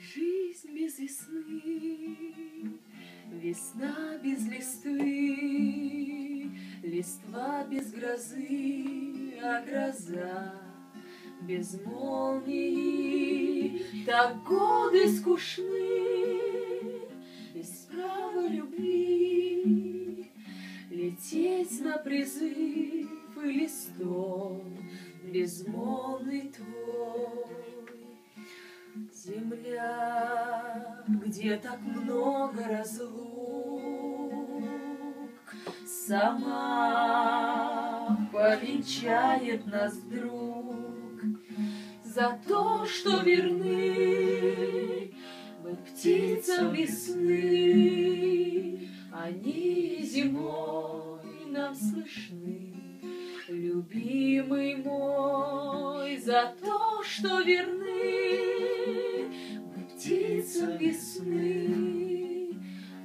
жизнь без весны, Весна без листвы, Листва без грозы, а гроза без молнии. Так годы скучны, без права любви, Лететь на призыв и листом безмолвный твой. Земля, где так много разлук, Сама повенчает нас вдруг За то, что верны мы птицам весны, Они зимой нам слышны. Любимый мой, за то, что верны птицам весны,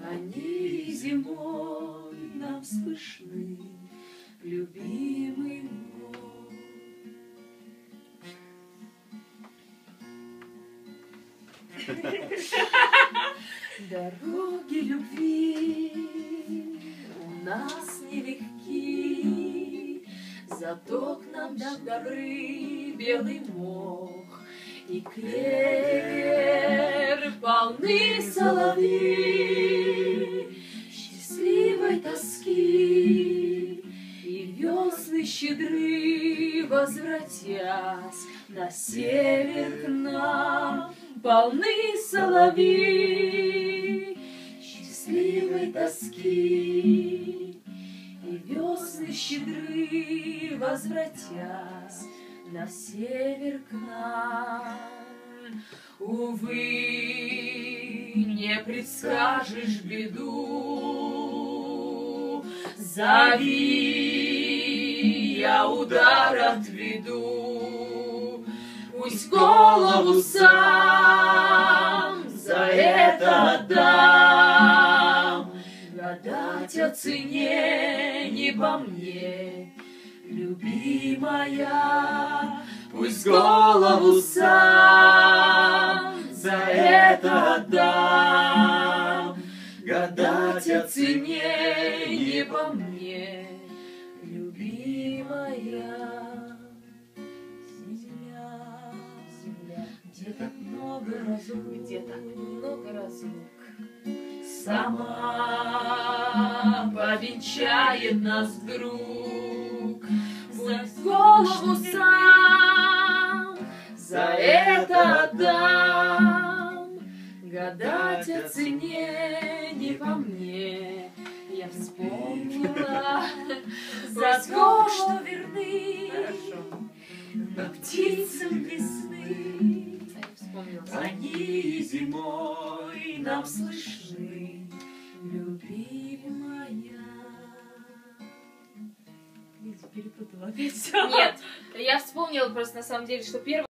они зимой нам слышны, любимый мой. Дороги любви у нас нелегки, Зато к нам добры белый мох и клевер щедры возвратясь на север к нам полны соловьи счастливой тоски и весны щедры возвратясь на север к нам. Увы, не предскажешь беду, Зови, я удар отведу, Пусть голову сам за это отдам. Гадать о цене не по мне, любимая, Пусть голову сам за это отдам. Гадать о цене не по мне, любимая. Земля, земля, где так много разлук, где так много разлук, Сама повенчает нас вдруг, Пусть голову сам за это отдам. Гадать о цене не по мне, я вспомнила за то, что верны мы птицам весны. Они зимой нам слышны, любимая. Перепутала опять все. Нет, я вспомнила просто на самом деле, что первый